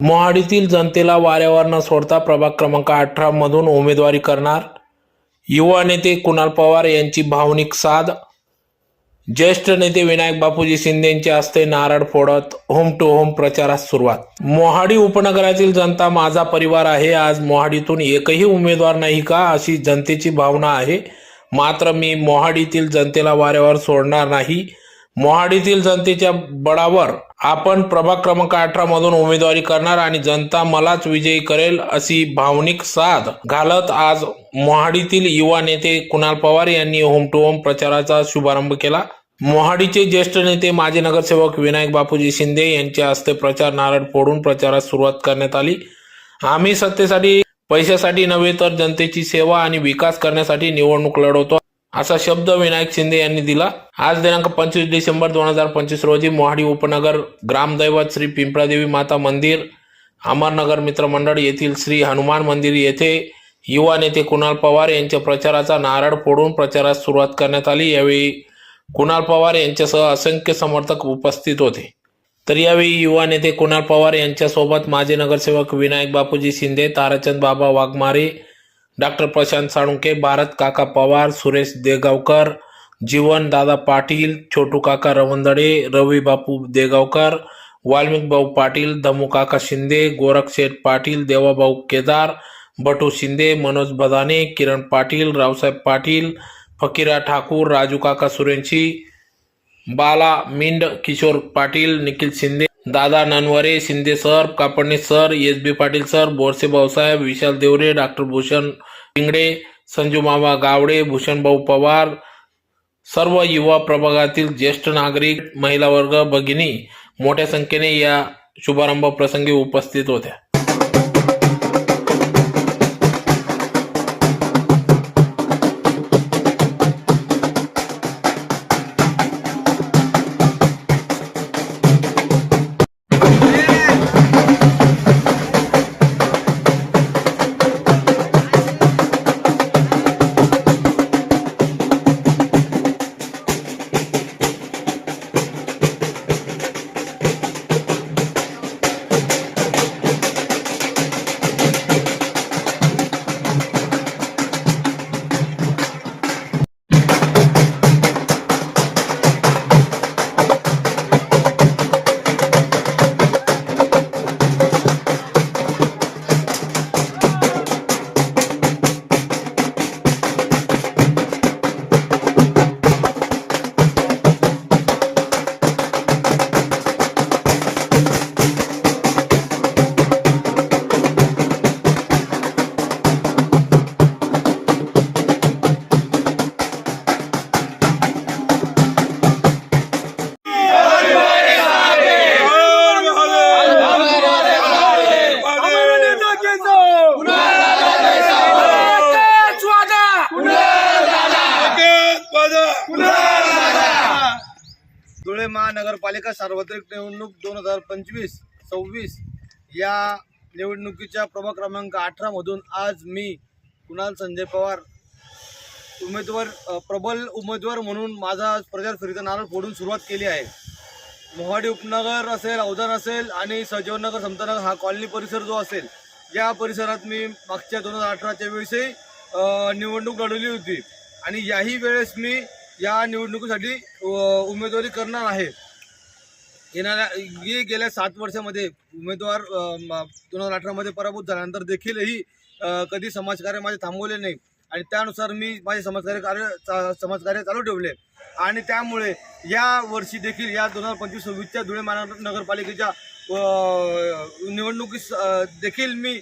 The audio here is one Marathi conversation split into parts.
मोहाडीतील जनतेला वाऱ्यावर न सोडता प्रभाग क्रमांक अठरा मधून उमेदवारी करणार युवा नेते कुणाल पवार यांची भावनिक साध. ज्येष्ठ नेते विनायक बापूजी शिंदे यांच्या हस्ते नारळ फोडत होम टू होम प्रचारास सुरुवात. मोहाडी उपनगरातील जनता माझा परिवार आहे आज मोहाडीतून एकही उमेदवार नाही का अशी जनतेची भावना आहे. मात्र मी मोहाडीतील जनतेला वाऱ्यावर सोडणार नाही. मोहाडीतील जनतेच्या बळावर आपण प्रभाग क्रमांक अठरा मधून उमेदवारी करणार आणि जनता मलाच विजयी करेल अशी भावनिक साथ घालत आज मोहाडीतील युवा नेते कुणाल पवार यांनी होम टू होम प्रचाराचा शुभारंभ केला. मोहाडीचे ज्येष्ठ नेते माजी नगरसेवक विनायक बापूजी शिंदे यांच्या हस्ते प्रचार नारळ फोडून प्रचारास सुरुवात करण्यात आली. आम्ही सत्तेसाठी पैशासाठी नव्हे तर जनतेची सेवा आणि विकास करण्यासाठी निवडणूक लढवतो. असा शब्द विनायक शिंदे यांनी दिला. आज दिनांक पंचवीस डिसेंबर दोन हजार पंचवीस रोजी मोहाडी उपनगर ग्रामदैवत श्री पिंपळादेवी माता मंदिर अमरनगर मित्र मंडळ येथील श्री हनुमान मंदिर येथे युवा नेते कुणाल पवार यांच्या प्रचाराचा नारळ फोडून प्रचारास सुरुवात करण्यात आली. यावेळी कुणाल पवार यांच्यासह असंख्य समर्थक उपस्थित होते. तर यावेळी युवा नेते कुणाल पवार यांच्यासोबत माजी नगरसेवक विनायक बापूजी शिंदे ताराचंद बाबा वाघमारे डॉक्टर प्रशांत साळुंके भारत काका पवार सुरेश देगावकर जीवन दादा पाटील छोटू काका रवंदडे रवी बापू देगावकर वाल्मिक भाऊ पाटील धमू काका शिंदे गोरख शेठ पाटील देवाभाऊ केदार बटू शिंदे मनोज बदाने किरण पाटील रावसाहेब पाटील फकीरा ठाकूर राजू काका सुरेंशी बाला मिंड किशोर पाटील निखिल शिंदे दादा Nanaware Shinde sir Kapadne sir S B Patil sir Borse Bhausaheb Vishal Deore doctor Bhushan Pingde Sanju मामा गावडे भूषणभाऊ पवार सर्व युवा प्रभागातील ज्येष्ठ नागरिक महिला वर्ग भगिनी मोठ्या संख्येने या शुभारंभ प्रसंगी उपस्थित होत्या. धुळे महानगरपालिका सार्वत्रिक निवडणूक दोन हजार पंचवीस सव्वीस या निवडणुकीच्या प्रभाग क्रमांक अठरामधून आज मी कुणाल संजय पवार उमेदवार प्रबल उमेदवार म्हणून माझा आज प्रचार फेरीचा नारळ फोडून सुरुवात केली आहे. मोहाडी उपनगर असेल अवधान असेल आणि सजीवनगर समतानगर हा कॉलनी परिसर जो असेल या परिसरात मी मागच्या दोन हजार अठराच्या वेळेसही निवडणूक लढवली होती. आणि याही वेळेस मी या निवडणुकीसाठी उमेदवारी करणार आहे. येणाऱ्या ये गेल्या सात वर्षामध्ये उमेदवार दोन हजार अठरामध्ये पराभूत झाल्यानंतर देखीलही कधी समाजकार्य माझे थांबवले नाही. आणि त्यानुसार मी माझे समाजकार्य कार्य चा- समाजकार्य चालू ठेवले. आणि त्यामुळे या वर्षी देखील या दोन हजार पंचवीस सव्वीसच्या धुळे महानगर नगरपालिकेच्या निवडणुकीस देखील मी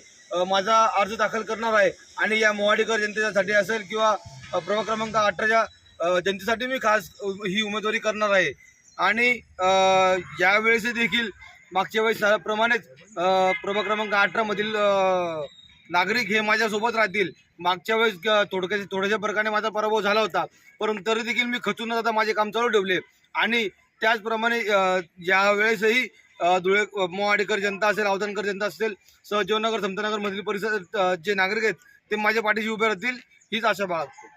माझा अर्ज दाखल करणार आहे. आणि या मोवाडीकर जनतेच्यासाठी असेल किंवा प्रभाग क्रमांक अठराच्या जनतेसाठी मी खास ही उमेदवारी करणार आहे. आणि यावेळेस देखील मागच्या वेळेस प्रमाणेच प्रभाग क्रमांक अठरामधील नागरिक हे माझ्यासोबत राहतील. मागच्या वेळेस अ, थोडक्या थोड्याशा प्रकारे माझा पराभव झाला होता. परंतु तरी देखील मी खचून आता जाता माझे काम चालू ठेवले. आणि त्याचप्रमाणे यावेळेसही धुळे मोवाडेकर जनता असेल अवधानकर जनता असेल सहजीवनगर समतानगर मधील परिसर जे नागरिक आहेत ते माझ्या पाठीशी उभे राहतील हीच आशा बाळगतो.